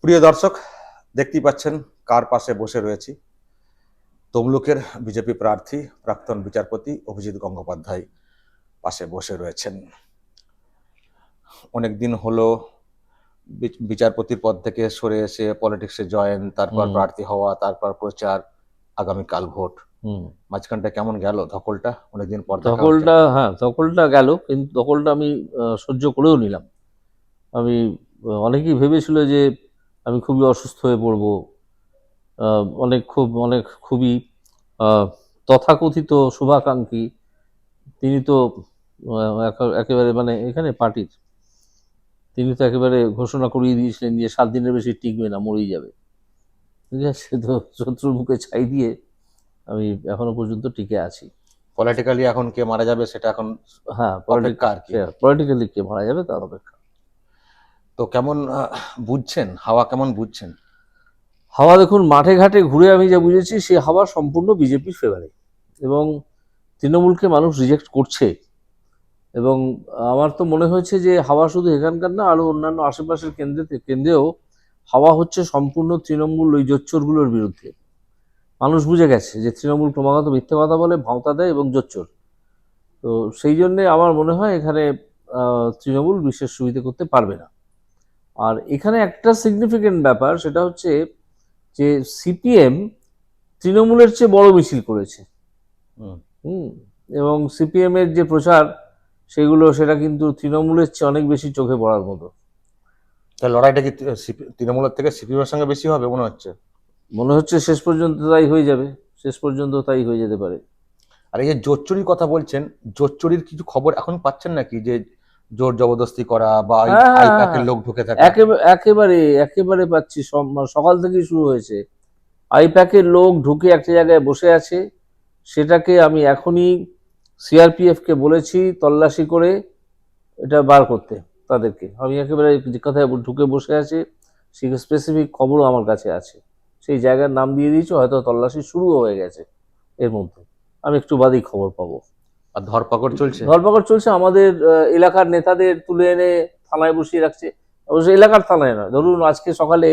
প্রিয় দর্শক দেখতেই পাচ্ছেন কার পাশে বসে রয়েছি। তমলুকের বিজেপি প্রার্থী প্রাক্তন বিচারপতি অভিজিৎ গঙ্গোপাধ্যায় পাশে বসে রয়েছেন। অনেক দিন হলো বিচ- বিচারপতির পদ থেকে সরে এসে পলিটিক্সে জয়েন তারপর প্রার্থী হওয়া তারপর প্রচার আগামীকাল ভোট। হুম। মাঝখানটা কেমন গেল? ধকলটা অনেকদিন পর ধকলটা হ্যাঁ ধকলটা গেল কিন্তু ধকলটা আমি সহ্য করেও নিলাম। আমি অনেকেই ভেবেছিল যে আমি খুবই অসুস্থ হয়ে পড়ব। অনেক খুব অনেক খুবই তথাকথিত শুভাকাঙ্ক্ষী। তিনি তো একেবারে মানে এখানে পার্টির। তিনি তো একেবারে ঘোষণা করিয়ে দিয়েছিলেন যে সাত দিনের বেশি টিকবে না মরেই যাবে। ঠিক আছে? তো শত্রুর মুখে ছাই দিয়ে আমি এখনও পর্যন্ত টিকে আছি। পলিটিক্যালি এখন কে মারা যাবে সেটা এখন হ্যাঁ পলিটিক্যালি কে মারা যাবে তার অপেক্ষা। তো কেমন বুঝছেন? হাওয়া কেমন বুঝছেন? হাওয়া দেখুন, মাঠে ঘাটে ঘুরে আমি যা বুঝেছি, সে হাওয়া সম্পূর্ণ বিজেপির ফেভারে এবং তৃণমূলকে মানুষ রিজেক্ট করছে। এবং আমার তো মনে হয়েছে যে হাওয়া শুধু এখানকার না আরও অন্যান্য আশেপাশের কেন্দ্রে, কেন্দ্রেও হাওয়া হচ্ছে সম্পূর্ণ তৃণমূল ওই জোচ্চোরগুলোর বিরুদ্ধে। মানুষ বুঝে গেছে যে তৃণমূল ক্রমাগত মিথ্যে কথা বলে, ভাঁওতা দেয় এবং জোচ্চোর। তো সেই জন্যে আমার মনে হয় এখানে তৃণমূল বিশেষ সুবিধে করতে পারবে না। আর এখানে একটা সিগনিফিকেন্ট ব্যাপার সেটা হচ্ছে যে সিপিএম তৃণমূলের চেয়ে বড় মিছিল করেছে। হুম। হুম এবং সিপিএম এর যে প্রচার সেগুলো সেটা কিন্তু তৃণমূলের চেয়ে অনেক বেশি চোখে পড়ার মতো। লড়াইটা কি তৃণমূলের থেকে সিপিএম এর সঙ্গে বেশি হবে মনে হচ্ছে? মনে হচ্ছে শেষ পর্যন্ত তাই হয়ে যাবে শেষ পর্যন্ত তাই হয়ে যেতে পারে। আর এই যে জোচ্চুরির কথা বলছেন জোচ্চুরির কিছু খবর এখন পাচ্ছেন নাকি? যে জোর জবরদস্তি করা বা এই হ্যাঁ, হ্যাঁ, আইপ্যাকের। লোক ঢুকে থাকা। একেবারে একেবারে পাচ্ছি সকাল থেকেই শুরু হয়েছে। আইপ্যাকের লোক ঢুকে একটা জায়গায় বসে আছে। সেটাকে আমি এখনই সিআরপিএফকে বলেছি তল্লাশি করে এটা বার করতে তাদেরকে। আমি একেবারে কথায় ঢুকে বসে আছে সে স্পেসিফিক খবরও আমার কাছে আছে। সেই জায়গার নাম দিয়ে দিয়েছে হয়তো তল্লাশি শুরুও হয়ে গেছে এর মধ্যে। আমি একটু বাদেই খবর পাবো। আর ধরপাকড় চলছে? ধরপাকড় চলছে আমাদের এলাকার নেতাদের তুলে এনে থানায় বসিয়ে রাখছে। অবশ্য এলাকার থানায় নয় ধরুন আজকে সকালে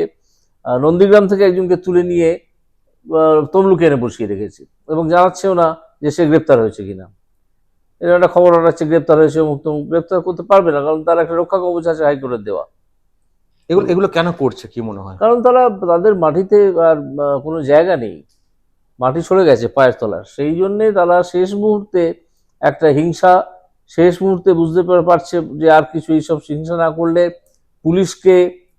নন্দীগ্রাম থেকে একজনকে তুলে নিয়ে তমলুকে এনে বসিয়ে রেখেছে। এবং জানাচ্ছেও না যে সে গ্রেপ্তার হয়েছে কিনা। এর একটা খবর হচ্ছে গ্রেপ্তার হয়েছে মুক্ত গ্রেপ্তার করতে পারবে না কারণ তার একটা রক্ষা কবচ আছে হাইকোর্টের দেওয়া। এগুলো এগুলো কেন করছে কি মনে হয়? কারণ তারা তাদের মাটিতে আর কোনো জায়গা নেই। মাটি সরে গেছে পায়ের তলার। সেই জন্যে তারা শেষ মুহূর্তে একটা হিংসা শেষ মুহূর্তে বুঝতে পারছে যে আর কিছু এইসব হিংসা না করলে পুলিশকে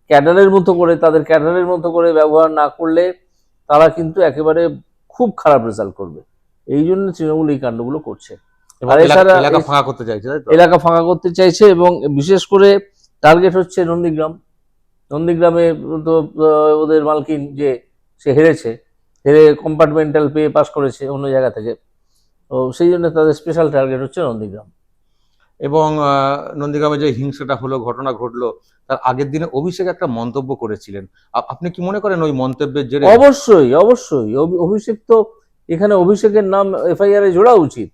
ক্যাডারের মতো করে তাদের ক্যাডারের মতো করে ব্যবহার না করলে তারা কিন্তু একেবারে খুব খারাপ রেজাল্ট করবে। এই জন্য তৃণমূল এই কাণ্ডগুলো করছে। আর এছাড়া- এলাকা ফাঁকা করতে চাইছে এলাকা ফাঁকা করতে চাইছে এবং বিশেষ করে টার্গেট হচ্ছে নন্দীগ্রাম। নন্দীগ্রামে তো ওদের মালকিন যে সে হেরেছে হেরে কম্পার্টমেন্টাল পেয়ে পাস করেছে অন্য জায়গা থেকে। তো সেই জন্য তাদের স্পেশাল টার্গেট হচ্ছে নন্দীগ্রাম। এবং নন্দীগ্রামে যে হিংসাটা হলো ঘটনা ঘটলো তার আগের দিনে অভিষেক একটা মন্তব্য করেছিলেন। আপনি কি মনে করেন ওই মন্তব্যের জেরে? অবশ্যই অবশ্যই। অভি- অভিষেক তো এখানে অভিষেকের নাম এফআইআর এ জোড়া উচিত।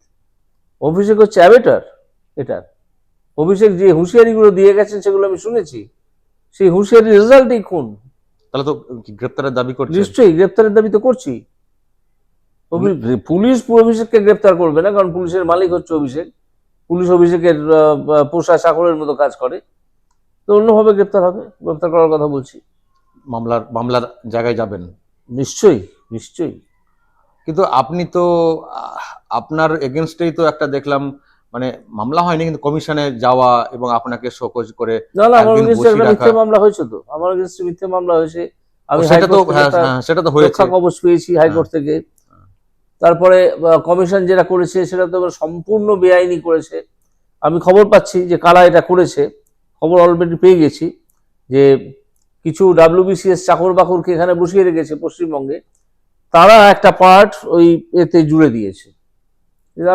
অভিষেক হচ্ছে অ্যাবেটার এটার অভিষেক যে হুঁশিয়ারিগুলো দিয়ে গেছেন সেগুলো আমি শুনেছি। সেই হুঁশিয়ারি রেজাল্টই খুন তাহলে তো গ্রেপ্তারের দাবি করছে নিশ্চয়ই গ্রেপ্তারের দাবি তো করছি। পুলিশ অভিষেককে গ্রেপ্তার করবে না কারণ পুলিশের মালিক হচ্ছে অভিষেক। পুলিশ অভিষেকের পোষা চাকরের মতো কাজ করে। তো অন্যভাবে গ্রেপ্তার হবে গ্রেপ্তার করার কথা বলছি। মামলার মামলার জায়গায় যাবেন? নিশ্চয়ই নিশ্চয়ই। কিন্তু আপনি তো আপনার এগেনস্টেই তো একটা দেখলাম মানে মামলা হয়নি কিন্তু কমিশনে যাওয়া এবং আপনাকে শোকজ করে না আমার একটা মিথ্যে মামলা হয়েছে তো। আমার against মিথ্যে মামলা হয়েছে। আমি সেটা তো হ্যাঁ হ্যাঁ, সেটা তো হয়েছে। কবচ পেয়েছি হাইকোর্ট থেকে। তারপরে কমিশন যেটা করেছে সেটা তো সম্পূর্ণ বেআইনি করেছে। আমি খবর পাচ্ছি যে কারা এটা করেছে, খবর অলরেডি পেয়ে গেছি যে কিছু ডাব্লিউবিসিএস চাকর বাকরকে এখানে বসিয়ে রেখেছে পশ্চিমবঙ্গে, তারা একটা পার্ট ওই এতে জুড়ে দিয়েছে।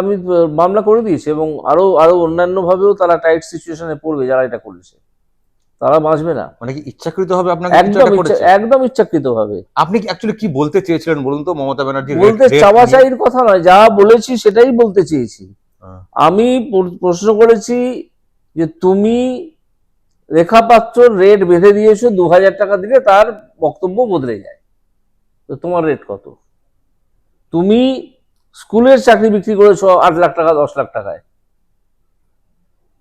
আমি মামলা করে দিয়েছি এবং আরও আরও অন্যান্য ভাবেও তারা টাইট সিচুয়েশনে পড়বে যারা এটা করেছে। তারা বাঁচবে না। মানে কি ইচ্ছাকৃত হবে আপনাকে একদম ইচ্ছাকৃত ভাবে আপনি অ্যাকচুয়ালি কি বলতে চেয়েছিলেন বলুন তো? মমতা ব্যানার্জি বলতে চাওয়া চাইর কথা নয় যা বলেছি সেটাই বলতে চেয়েছি। হ্যাঁ। আমি প্রশ্ন করেছি যে তুমি রেখা পাত্রর রেট বেঁধে দিয়েছ দু হাজার টাকা দিলে তার বক্তব্য বদলে যায়। তো তোমার রেট কত? তুমি স্কুলের চাকরি বিক্রি করেছ আট লাখ টাকা দশ লাখ টাকায়।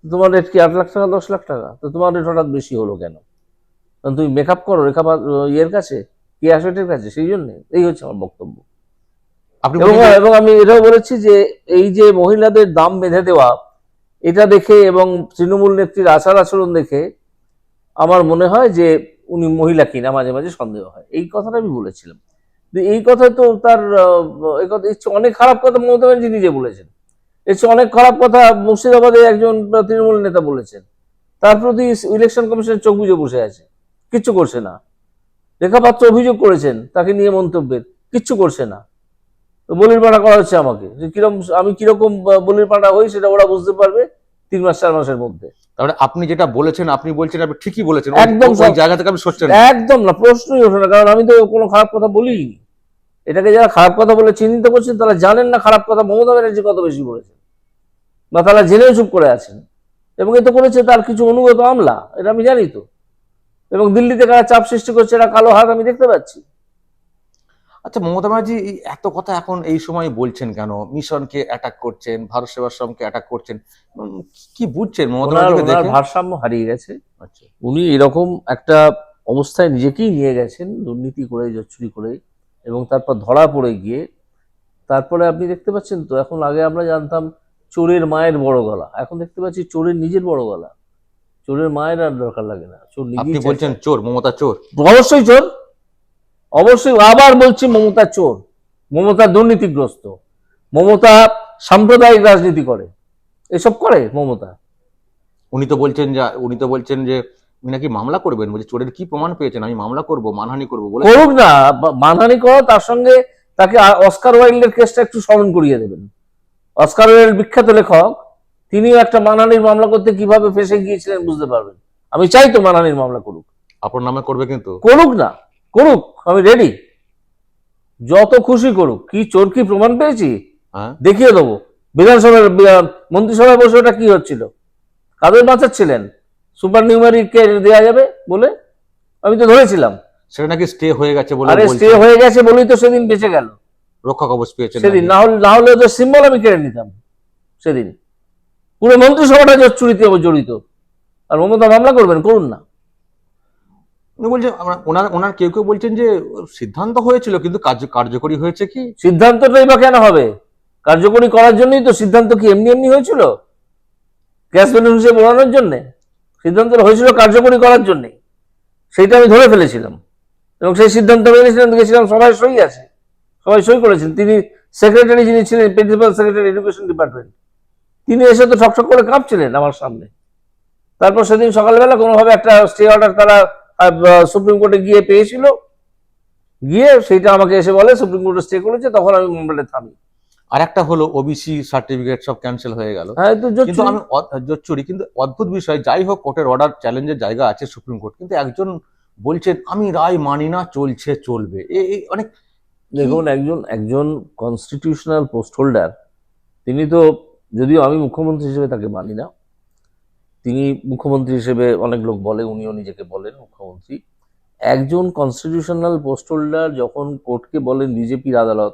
তোমার রেট কি আট লাখ টাকা দশ লাখ টাকা? তো তোমার রেট হঠাৎ বেশি হলো কেন? কারণ তুমি মেকআপ করো রেখা ইয়ের কাছে কি অ্যাসেটের কাছে সেই জন্যে। এই হচ্ছে আমার বক্তব্য। আপনি এবং আমি এটাও বলেছি যে এই যে মহিলাদের দাম বেঁধে দেওয়া এটা দেখে এবং তৃণমূল নেত্রীর আচার আচরণ দেখে আমার মনে হয় যে উনি মহিলা কিনা মাঝে মাঝে সন্দেহ হয়। এই কথাটা আমি বলেছিলাম। এই কথা তো তার আহ, এই কথা অনেক খারাপ কথা মমতা ব্যানার্জি নিজে বলেছেন। এর অনেক খারাপ কথা মুর্শিদাবাদে একজন তৃণমূল নেতা বলেছেন। তার প্রতি ইলেকশন কমিশনের চোখ বুঝে বসে আছে। কিচ্ছু করছে না। রেখাপাত্র অভিযোগ করেছেন তাকে নিয়ে মন্তব্যের কিচ্ছু করছে না। তো বলির পাঠা করা হচ্ছে আমাকে। যে কীরকম আমি কীরকম বলির পাঠা হই সেটা ওরা বুঝতে পারবে তিন মাস চার মাসের মধ্যে। তারপরে আপনি যেটা বলেছেন আপনি বলছেন আপনি ঠিকই বলেছেন। একদম ওই জায়গা থেকে আমি সরছেন না। একদম না প্রশ্নই ওঠে না কারণ আমি তো কোনো খারাপ কথা বলিনি। এটাকে যারা খারাপ কথা বলে চিহ্নিত করছেন তারা জানেন না খারাপ কথা। মমতা ব্যানার্জি কত বেশি বলেছেন। বা তারা জেনেও চুপ করে আছেন। এবং এতে করেছে তার কিছু অনুগত আমলা এটা আমি জানি তো। এবং দিল্লিতে কারা চাপ সৃষ্টি করছে এরা কালো হাত আমি দেখতে পাচ্ছি। আচ্ছা মমতা ব্যানার্জি এত কথা এখন এই সময় বলছেন কেন? মিশনকে অ্যাটাক করছেন ভারত সেবাশ্রমকে অ্যাটাক করছেন। কি- বুঝছেন? মমতা ওনার ব্যানার্জিকে ভারসাম্য হারিয়ে গেছে। আচ্ছা। উনি এরকম একটা অবস্থায় নিজেকেই নিয়ে গেছেন দুর্নীতি করে জচ্চুরি করে এবং তারপর ধরা পড়ে গিয়ে। তারপরে আপনি দেখতে পাচ্ছেন তো এখন আগে আমরা জানতাম চোরের মায়ের বড় গলা। এখন দেখতে পাচ্ছি চোরের নিজের বড় গলা। চোরের মায়ের আর দরকার লাগে না। চোর আপনি বলছেন চোর। মমতা চোর। অবশ্যই চোর। অবশ্যই আবার বলছি মমতা চোর। মমতা দুর্নীতিগ্রস্ত। মমতা সাম্প্রদায়িক রাজনীতি করে। এসব করে মমতা। উনি তো বলছেন যে উনি তো বলছেন যে উনি নাকি মামলা করবেন। বলছে চোরের কি প্রমাণ পেয়েছেন? আমি মামলা করব মানহানি করব বলে করুক না। মানহানি করো তার সঙ্গে তাকে অস্কার ওয়াইল্ডের কেসটা একটু স্মরণ করিয়ে দেবেন। অস্কার ওয়াইল্ড বিখ্যাত লেখক তিনিও একটা মানহানির মামলা করতে কীভাবে ফেসে গিয়েছিলেন বুঝতে পারবেন। আমি চাই তো মানহানির মামলা করুক। আপনার নামে করবে কিন্তু। করুক না করুক আমি রেডি যত খুশি করুক কি চোর কি প্রমাণ পেয়েছি? হ্যাঁ। দেখিয়ে দেবো। বিধানসভার মন্ত্রিসভায় বসে ওটা কি হচ্ছিল? কাদের বাঁচাচ্ছিলেন? সুপার নিউমারি কে দেওয়া যাবে বলে? আমি তো ধরেছিলাম। সেটা নাকি স্টে হয়ে গেছে বলে আরে স্টে হয়ে গেছে বলেই তো সেদিন বেঁচে গেল। রক্ষা কবচ পেয়েছেন সেদিন না হলে না হলে ওদের সিম্বল আমি কেড়ে নিতাম। সেদিন। পুরো মন্ত্রিসভাটা যে চুরিতে জড়িত। আর মমতা মামলা করবেন করুন না। উনি বলছেন ওনার ওনার কেউ কেউ বলছেন যে সিদ্ধান্ত হয়েছিল কিন্তু কার্য কার্যকরী হয়েছে কি? সিদ্ধান্তটাই বা কেন হবে? কার্যকরী করার জন্যই তো সিদ্ধান্ত কি এমনি এমনি হয়েছিল? গ্যাস বেনিফিসে বোড়ানোর জন্য? সিদ্ধান্তটা হয়েছিল কার্যকরী করার জন্যে। সেইটা আমি ধরে ফেলেছিলাম। এবং সেই সিদ্ধান্ত মেনেছিলাম গেছিলাম সবাই সই আছে। সবাই সই করেছেন। তিনি সেক্রেটারি যিনি ছিলেন প্রিন্সিপাল সেক্রেটারি এডুকেশন ডিপার্টমেন্ট তিনি এসে তো ঠকঠক করে কাঁপছিলেন আমার সামনে। তারপর সেদিন সকালবেলা কোনোভাবে একটা স্টে অর্ডার তারা সুপ্রিম কোর্টে গিয়ে পেয়েছিল। গিয়ে সেইটা আমাকে এসে বলে সুপ্রিম কোর্টে স্টে করেছে তখন আমি মামলাটা থামি। আর একটা হলো ওবিসি সার্টিফিকেট সব ক্যান্সেল হয়ে গেল। হ্যাঁ কিন্তু আমি জোচ্চুরি কিন্তু অদ্ভুত বিষয় যাই হোক কোর্টের অর্ডার চ্যালেঞ্জের জায়গা আছে সুপ্রিম কোর্ট কিন্তু একজন বলছেন আমি রায় মানি না চলছে চলবে। এ এই অনেক দেখুন একজন একজন কনস্টিটিউশনাল পোস্ট হোল্ডার তিনি তো যদিও আমি মুখ্যমন্ত্রী হিসেবে তাকে মানি না তিনি মুখ্যমন্ত্রী হিসেবে অনেক লোক বলে উনিও নিজেকে বলেন মুখ্যমন্ত্রী। একজন কনস্টিটিউশনাল পোস্ট হোল্ডার যখন কোর্টকে বলেন বিজেপির আদালত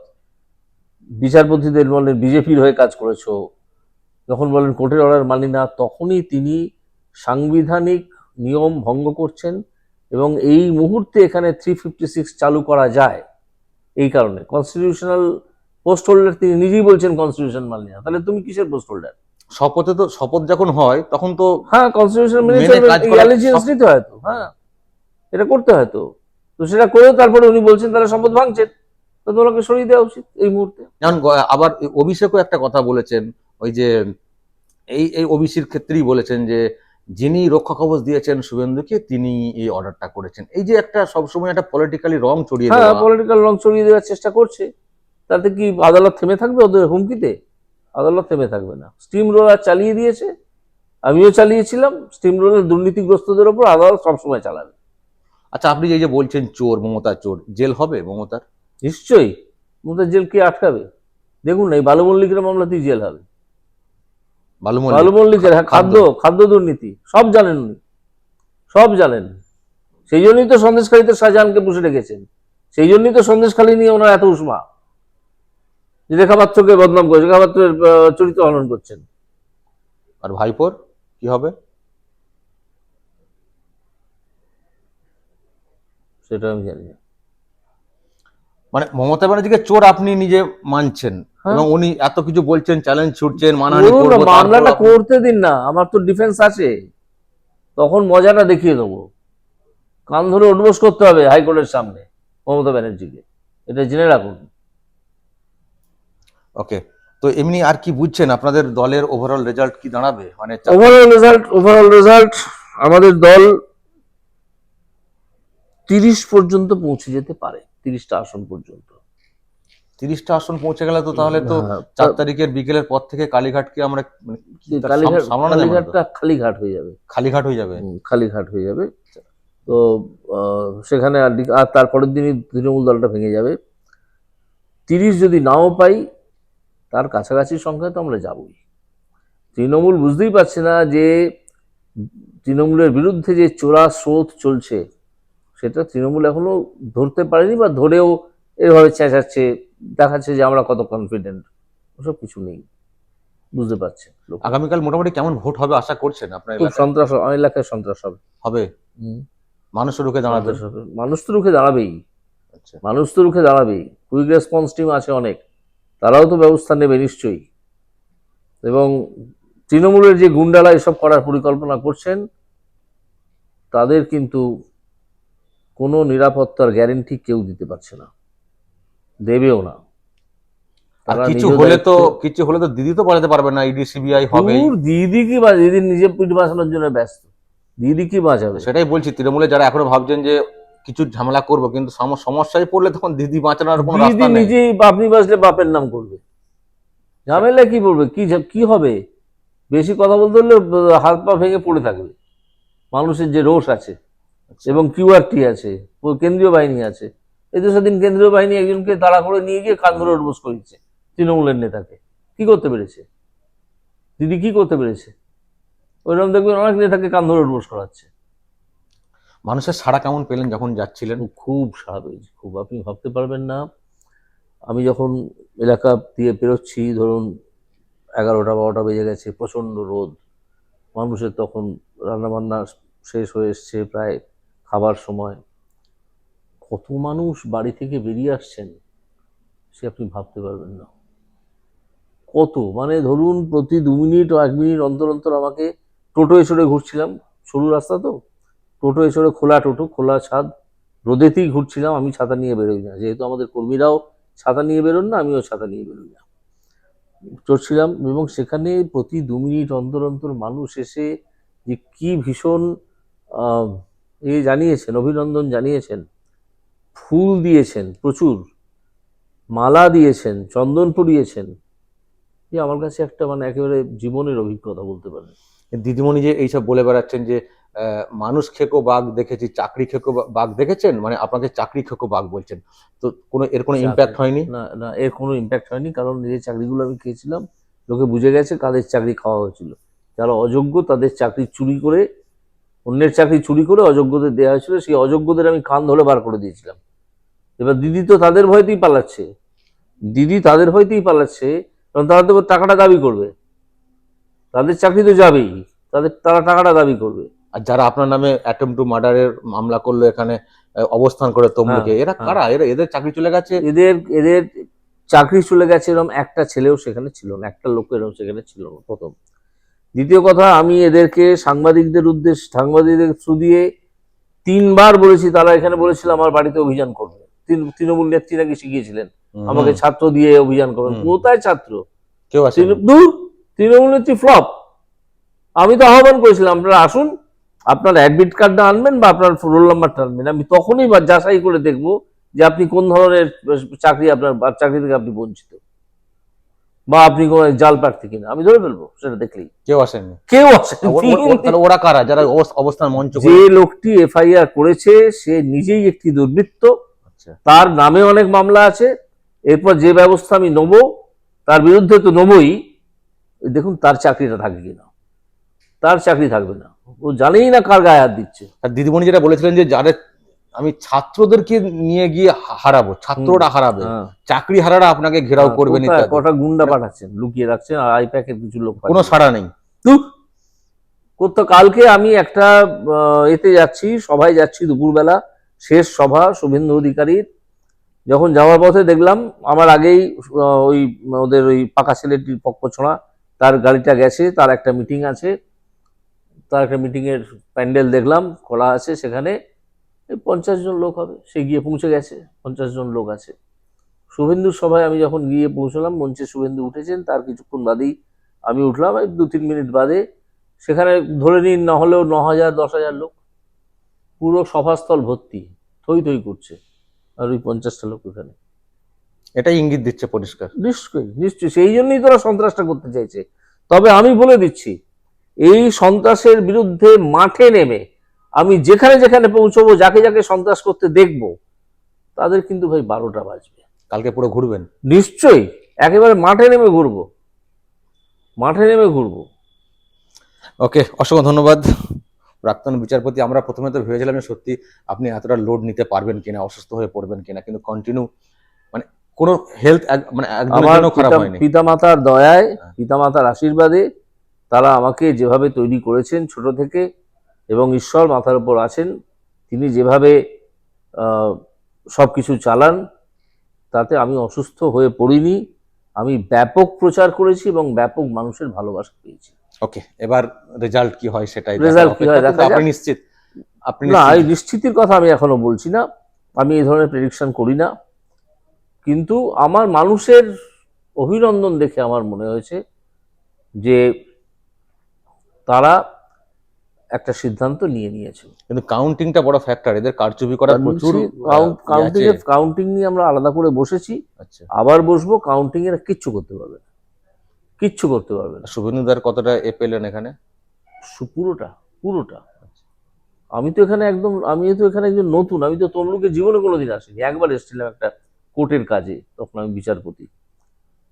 বিচারপতিদের বলেন বিজেপির হয়ে কাজ করেছ যখন বলেন কোর্টের অর্ডার মানি না তখনই তিনি সাংবিধানিক নিয়ম ভঙ্গ করছেন এবং এই মুহূর্তে এখানে থ্রি ফিফটি সিক্স চালু করা যায়। এই কারণে। কনস্টিটিউশনাল পোস্ট হোল্ডার তিনি নিজেই বলছেন কনস্টিটিউশন মানি না তাহলে তুমি কিসের পোস্ট হোল্ডার শপথে তো শপথ যখন হয় তখন তো হ্যাঁ কনস্টিটিউশন মেনে সব- নিতে হয় তো হ্যাঁ। এটা করতে হয় তো। তো সেটা করেও তারপরে উনি বলছেন তারা শপথ ভাঙছেন। তো তোমাকে সরিয়ে দেওয়া উচিত এই মুহূর্তে। যেমন আবার অভিষেকও একটা কথা বলেছেন ওই যে এই এই ওবিসির ক্ষেত্রেই বলেছেন যে যিনি রক্ষা কবচ দিয়েছেন শুভেন্দুকে তিনি এই অর্ডারটা করেছেন। এই যে একটা সবসময় একটা পলিটিক্যালি রং চড়িয়ে হ্যাঁ পলিটিক্যাল রং ছড়িয়ে দেওয়ার চেষ্টা করছে। তাতে কি আদালত থেমে থাকবে ওদের হুমকিতে? আদালত থেমে থাকবে না। স্টিম রোলার চালিয়ে দিয়েছে। আমিও চালিয়েছিলাম। স্টিম রোলার দুর্নীতিগ্রস্তদের ওপর আদালত সবসময় চালাবে। আচ্ছা আপনি এই যে বলছেন চোর মমতা চোর জেল হবে মমতার? নিশ্চয়ই। মমতার জেল কে আটকাবে? দেখুন এই বালু মল্লিকের মামলাতেই জেল হবে। বালু মল্লিকের হ্যাঁ খাদ্য। খাদ্য। দুর্নীতি সব জানেন উনি। সব জানেন। সেই জন্যই তো সন্দেশখালীতে শাহজাহানকে পুষে রেখেছেন। সেই জন্যই তো সন্দেশখালী নিয়ে ওনার এত উষ্মা। যে রেখাপাত্রকে বদনাম করছে রেখাপাত্রের চরিত্র হনন করছেন। আর ভাইপোর কি হবে? সেটা আমি জানি না। মানে মমতা ব্যানার্জিকে চোর আপনি নিজে মানছেন। এবং উনি এত কিছু বলছেন চ্যালেঞ্জ ছুটছেন বলুন মামলাটা করতে দিন না আমার তো ডিফেন্স আছে। তখন মজাটা দেখিয়ে দেবো। কান ধরে উঠবোস করতে হবে হাইকোর্টের সামনে মমতা ব্যানার্জিকে। এটা জেনে রাখুন। ওকে তো এমনি আর কি বুঝছেন? আপনাদের দলের ওভারঅল রেজাল্ট কি দাঁড়াবে? মানে ওভারঅল রেজাল্ট ওভারঅল রেজাল্ট আমাদের দল তিরিশ পর্যন্ত পৌঁছে যেতে পারে তিরিশটা আসন পর্যন্ত। তিরিশটা আসন পৌঁছে গেলে তো তাহলে তো হ্যাঁ, চার তারিখের বিকেলের পর থেকে কালীঘাটকে আমরা? কালীঘাটটা খালিঘাট হয়ে যাবে। খালিঘাট হয়ে যাবে? খালিঘাট হয়ে যাবে। তো সেখানে আর তারপরের দিনই তৃণমূল দলটা ভেঙে যাবে। তিরিশ যদি নাও পাই তার কাছাকাছি সংখ্যায় তো আমরা যাবই। তৃণমূল বুঝতেই পারছে না যে তৃণমূলের বিরুদ্ধে যে চোরা স্রোত চলছে সেটা তৃণমূল এখনও ধরতে পারেনি বা ধরেও এভাবে চেঁচাচ্ছে দেখাচ্ছে যে আমরা কত কনফিডেন্ট ওসব কিছু নেই। বুঝতে পারছে আগামীকাল মোটামুটি কেমন ভোট হবে আশা করছেন আপনার খুব? সন্ত্রাস আমার এলাকায় সন্ত্রাস হবে। হবে? মানুষ রুখে দাঁড়াবে। মানুষ তো রুখে দাঁড়াবেই। আচ্ছা। মানুষ তো রুখে দাঁড়াবেই। কুইক রেসপন্স টিম আছে অনেক। তারাও তো ব্যবস্থা নেবে নিশ্চয়ই। এবং তৃণমূলের যে গুন্ডারা এসব করার পরিকল্পনা করছেন তাদের কিন্তু কোনো নিরাপত্তার গ্যারেন্টি কেউ দিতে পারছে না। দেবেও না। আর কিছু হলে তো কিছু হলে তো দিদি তো পারবে না ইডি সিবিআই হবে। দিদি কি বা দিদি নিজে পিঠ বাঁচানোর জন্য ব্যস্ত। দিদি কি বাঁচাবে? সেটাই বলছি তৃণমূলে যারা এখনও ভাবছেন যে কিছু ঝামেলা করব কিন্তু সমস্যায় পড়লে তখন দিদি বাঁচানোর কোনো দিদি নিজেই আপনি বাঁচলে বাপের নাম করবে। ঝামেলা কি বলবে? কি কি হবে? বেশি কথা বলতে হলে হাত পা ভেঙে পড়ে থাকবে। মানুষের যে রোষ আছে এবং কিউআরটি আছে কেন্দ্রীয় বাহিনী আছে তো সেদিন কেন্দ্রীয় বাহিনী একজনকে তাড়া করে নিয়ে গিয়ে কান ধরে উঠবোস করেছে তৃণমূলের নেতাকে। কি করতে পেরেছে? দিদি কি করতে পেরেছে? ওইরকম দেখবেন অনেক নেতাকে কান ধরে উঠবোস করাচ্ছে। মানুষের সাড়া কেমন পেলেন যখন যাচ্ছিলেন? খুব স্বাভাবিক খুব আপনি ভাবতে পারবেন না। আমি যখন এলাকা দিয়ে পেরোচ্ছি ধরুন এগারোটা বারোটা বেজে গেছে প্রচণ্ড রোদ। মানুষের তখন রান্নাবান্না শেষ হয়ে এসছে প্রায় খাবার সময়। কত মানুষ বাড়ি থেকে বেরিয়ে আসছেন, সে আপনি ভাবতে পারবেন না। কত? মানে ধরুন প্রতি দু মিনিট ও এক মিনিট অন্তর অন্তর আমাকে টোটো এসরে ঘুরছিলাম, সরু রাস্তা তো। টোটো এসরে খোলা টোটো, খোলা ছাদ। রোদেতেই ঘুরছিলাম, আমি ছাতা নিয়ে বেরোই না। যেহেতু আমাদের কর্মীরাও ছাতা নিয়ে বেরোন না, আমিও ছাতা নিয়ে বেরোই না। চড়ছিলাম এবং সেখানে প্রতি দু মিনিট অন্তর অন্তর মানুষ এসে যে কি ভীষণ এ জানিয়েছেন, অভিনন্দন জানিয়েছেন। ফুল দিয়েছেন প্রচুর। মালা দিয়েছেন চন্দন পরিয়েছেন যে আমার কাছে একটা মানে একেবারে জীবনের অভিজ্ঞতা বলতে পারেন। দিদিমণি যে এইসব বলে বেড়াচ্ছেন যে মানুষ খেকো বাঘ দেখেছি চাকরি খেকো বাঘ দেখেছেন? মানে আপনাকে চাকরি খেকো বাঘ বলছেন। তো কোনো এর কোনো ইম্প্যাক্ট হয়নি? না না এর কোনো ইম্প্যাক্ট হয়নি কারণ যে চাকরিগুলো আমি খেয়েছিলাম লোকে বুঝে গেছে কাদের চাকরি খাওয়া হয়েছিল। যারা অযোগ্য তাদের চাকরি চুরি করে অন্যের চাকরি চুরি করে অযোগ্যদের দেওয়া হয়েছিল সেই অযোগ্যদের আমি কান ধরে বার করে দিয়েছিলাম। এবার দিদি তো তাদের ভয়তেই পালাচ্ছে। দিদি তাদের ভয়তেই পালাচ্ছে কারণ তারা তো টাকাটা দাবি করবে। তাদের চাকরি তো যাবেই তাদের তারা টাকাটা দাবি করবে। আর যারা আপনার নামে অ্যাটেম্প টু মার্ডারের মামলা করল এখানে অবস্থান করে তমলুকে হ্যাঁ, এরা হ্যাঁ। কারা? এরা এদের চাকরি চলে গেছে? এদের এদের চাকরি চলে গেছে এরকম একটা ছেলেও সেখানে ছিল না একটা লোক এরকম সেখানে ছিল না প্রথম। দ্বিতীয় কথা আমি এদেরকে সাংবাদিকদের উদ্দেশ্য সাংবাদিকদের থ্রু দিয়ে তিনবার বলেছি তারা এখানে বলেছিল আমার বাড়িতে অভিযান করবে। তৃণমূল নেত্রী নাকি শিখিয়েছিলেন আমাকে ছাত্র দিয়ে অভিযান করবেন কোথায় ছাত্র? কেউ দূর তৃণমূল নেত্রী ফ্লপ আমি তো আহ্বান করেছিলাম আপনারা আসুন আপনার অ্যাডমিট কার্ডটা আনবেন বা আপনার রোল নাম্বারটা আনবেন। আমি তখনই যাচাই করে দেখব যে আপনি কোন ধরনের চাকরি আপনার চাকরি থেকে আপনি বঞ্চিত। বা আপনি কোন জাল প্রার্থী কিনা আমি ধরে ফেলব সেটা দেখলেই। কেউ আসেনি কেউ আসেন ওরা কারা? যারা অবস্থান মঞ্চ যে লোকটি এফআইআর করেছে সে নিজেই একটি দুর্বৃত্ত। আচ্ছা। তার নামে অনেক মামলা আছে। এরপর যে ব্যবস্থা আমি নেব তার বিরুদ্ধে তো নেবই। দেখুন তার চাকরিটা থাকবে কিনা। তার চাকরি থাকবে না। ও জানেই না কার গায়ে হাত দিচ্ছে। আর দিদিমণি যেটা বলেছিলেন যে যাদের আমি ছাত্রদেরকে নিয়ে গিয়ে হারাবো ছাত্ররা হারাবে। হ্যাঁ। চাকরি হারারা আপনাকে ঘেরাও করবেন কোথায় কটা গুন্ডা পাঠাচ্ছেন? লুকিয়ে রাখছেন আর আই প্যাকের কিছু লোক কোনো। সাড়া নেই। করতো কালকে আমি একটা এতে যাচ্ছি সভায় যাচ্ছি দুপুরবেলা শেষ সভা শুভেন্দু অধিকারীর। যখন যাওয়ার পথে দেখলাম আমার আগেই ওই ওদের ওই পাকা ছেলেটির পক্ষ ছড়া তার গাড়িটা গেছে তার একটা মিটিং আছে। তার একটা মিটিংয়ের প্যান্ডেল দেখলাম খোলা আছে সেখানে। পঞ্চাশ জন লোক হবে সে গিয়ে পৌঁছে গেছে পঞ্চাশ জন লোক আছে। শুভেন্দুর সভায় আমি যখন গিয়ে পৌঁছলাম মঞ্চে শুভেন্দু উঠেছেন তার কিছুক্ষণ বাদেই আমি উঠলাম দু তিন মিনিট বাদে সেখানে ধরে নিন না হলেও ন হাজার দশ হাজার লোক। পুরো সভাস্থল ভর্তি থই থই করছে আর ওই পঞ্চাশটা লোক ওখানে। এটাই ইঙ্গিত দিচ্ছে পরিষ্কার। নিশ্চয়ই নিশ্চয়ই সেই জন্যই তোরা সন্ত্রাসটা করতে চাইছে। তবে আমি বলে দিচ্ছি এই সন্ত্রাসের বিরুদ্ধে মাঠে নেমে আমি যেখানে যেখানে পৌঁছবো যাকে যাকে সন্ত্রাস করতে দেখব তাদের কিন্তু ভাই বারোটা বাজবে। কালকে পুরো ঘুরবেন? নিশ্চয়ই। একেবারে মাঠে নেমে ঘুরবো। মাঠে নেমে ঘুরবো। ওকে অসংখ্য ধন্যবাদ। প্রাক্তন বিচারপতি আমরা প্রথমে তো ভেবেছিলাম যে সত্যি আপনি এতটা লোড নিতে পারবেন কিনা অসুস্থ হয়ে পড়বেন কিনা কিন্তু কন্টিনিউ মানে কোনো হেলথ মানে জন্য খারাপ পিতা- হয়নি। পিতামাতার দয়ায় হ্যাঁ। পিতামাতার আশীর্বাদে তারা আমাকে যেভাবে তৈরি করেছেন ছোট থেকে এবং ঈশ্বর মাথার উপর আছেন তিনি যেভাবে সব কিছু চালান তাতে আমি অসুস্থ হয়ে পড়িনি আমি ব্যাপক প্রচার করেছি এবং ব্যাপক মানুষের ভালোবাসা পেয়েছি। ওকে এবার রেজাল্ট কি হয় সেটাই রেজাল্ট কি হয় দেখা আপনি নিশ্চিত? আপনি না এই নিশ্চিত? নিশ্চিতির কথা আমি এখনও বলছি না। আমি এই ধরনের প্রেডিকশন করি না। কিন্তু আমার মানুষের অভিনন্দন দেখে আমার মনে হয়েছে যে তারা একটা সিদ্ধান্ত নিয়ে নিয়েছে কিন্তু কাউন্টিংটা বড় ফ্যাক্টর এদের কারচুপি করা প্রচুর কাউন্টিং ইয়ে আছে। কাউন্টিং নিয়ে আমরা আলাদা করে বসেছি। আচ্ছা। আবার বসবো কাউন্টিং এর কিচ্ছু করতে পারবে না। কিচ্ছু করতে পারবে না। শুভেন্দুদার কতটা এ পেলেন এখানে? পুরোটা পুরোটা। আমি তো এখানে একদম আমি তো এখানে একজন নতুন আমি তো তমলুকে জীবনে কোনোদিন আসিনি। একবার এসেছিলাম একটা কোর্টের কাজে তখন আমি বিচারপতি।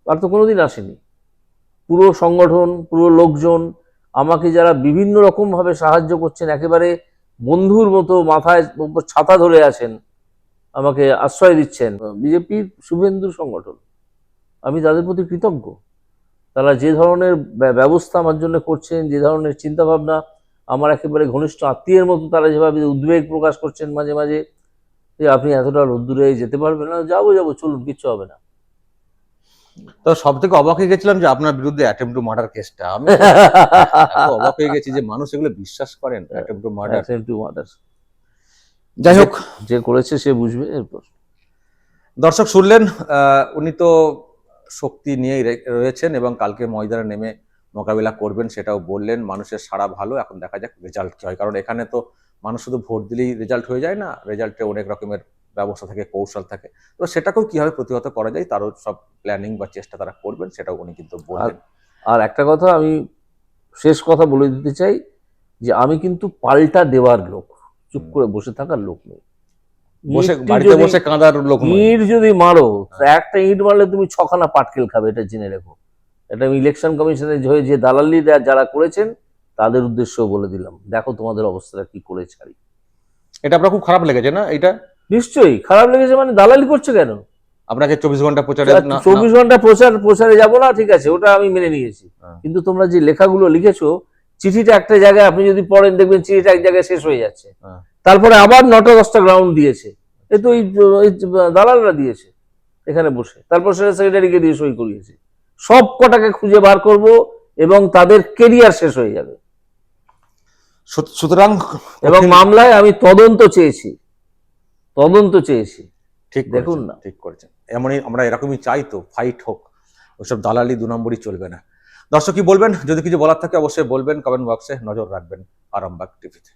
আর তো কোনোদিন আসিনি। পুরো সংগঠন পুরো লোকজন আমাকে যারা বিভিন্ন রকম ভাবে সাহায্য করছেন, একেবারে বন্ধুর মতো মাথায় ছাতা ধরে আছেন, আমাকে আশ্রয় দিচ্ছেন। বিজেপির শুভেন্দু সংগঠন, আমি তাদের প্রতি কৃতজ্ঞ। তারা যে ধরনের ব্য- ব্যবস্থা আমার জন্য করছেন, যে ধরনের চিন্তা ভাবনা আমার একেবারে ঘনিষ্ঠ আত্মীয়ের মতো তারা যেভাবে উদ্বেগ প্রকাশ করছেন মাঝে মাঝে, যে আপনি এতটা রোদ্দুরে যেতে পারবেন না, যাব যাব, চলুন, কিচ্ছু হবে না। তো সব থেকে অবাক হয়ে গেছিলাম যে আপনার বিরুদ্ধে অ্যাটেম্প টু মার্ডার কেসটা আমি অবাক হয়ে গেছি যে মানুষ এগুলো বিশ্বাস করেন attempt to murder Attempt to murder। যাই হোক যে করেছে সে বুঝবে এরপর। দর্শক শুনলেন আহ, উনি তো শক্তি নিয়েই রয়েছেন এবং কালকে ময়দানে নেমে মোকাবিলা করবেন সেটাও বললেন। মানুষের সাড়া ভালো এখন দেখা যাক রেজাল্ট কি হয়। কারণ এখানে তো মানুষ শুধু ভোট দিলেই রেজাল্ট হয়ে যায় না। রেজাল্টে অনেক রকমের ব্যবস্থা থাকে কৌশল থাকে। তো সেটাকেও কীভাবে প্রতিহত করা যায় তারও সব প্ল্যানিং বা চেষ্টা তারা করবেন সেটাও উনি কিন্তু বললেন। আর একটা কথা আমি শেষ কথা বলে দিতে চাই যে আমি কিন্তু পাল্টা দেওয়ার লোক চুপ করে বসে থাকার লোক নই। বসে বাড়িতে বসে কাঁদার লোক। ইট যদি মারো একটা ইট মারলে তুমি ছখানা পাটকেল খাবে এটা জেনে রেখো। এটা আমি ইলেকশন কমিশনের হয়ে যে দালালি যারা করেছেন তাদের উদ্দেশ্যও বলে দিলাম। দেখো তোমাদের অবস্থাটা কি করে ছাড়ি। এটা আপনার খুব খারাপ লেগেছে না এটা নিশ্চয়ই খারাপ লেগেছে মানে দালালি করছে কেন? আপনাকে চব্বিশ ঘণ্টা প্রচারে না- চব্বিশ ঘণ্টা প্রচার প্রচারে যাব না ঠিক আছে ওটা আমি মেনে নিয়েছি। হ্যাঁ। কিন্তু তোমরা যে লেখাগুলো লিখেছো চিঠিটা একটা জায়গায় আপনি যদি পড়েন দেখবেন চিঠিটা এক জায়গায় শেষ হয়ে যাচ্ছে। হ্যাঁ। তারপরে আবার নটা দশটা গ্রাউন্ড দিয়েছে। এ তো এই দালালরা দিয়েছে এখানে বসে। তারপর সেটা সেক্রেটারিকে দিয়ে সই করিয়েছে। সব কটাকে খুঁজে বার করব এবং তাদের কেরিয়ার শেষ হয়ে যাবে। সুতরাং এবং মামলায় আমি তদন্ত চেয়েছি। তদন্ত চেয়েছি। ঠিক দেখুন। না। ঠিক করেছেন। এমনই আমরা এরকমই চাই তো ফাইট হোক ওইসব দালালি দু নম্বরই চলবে না। দর্শক কি বলবেন? যদি কিছু বলার থাকে অবশ্যই বলবেন কমেন্ট বক্সে নজর রাখবেন আরামবাগ টিভিতে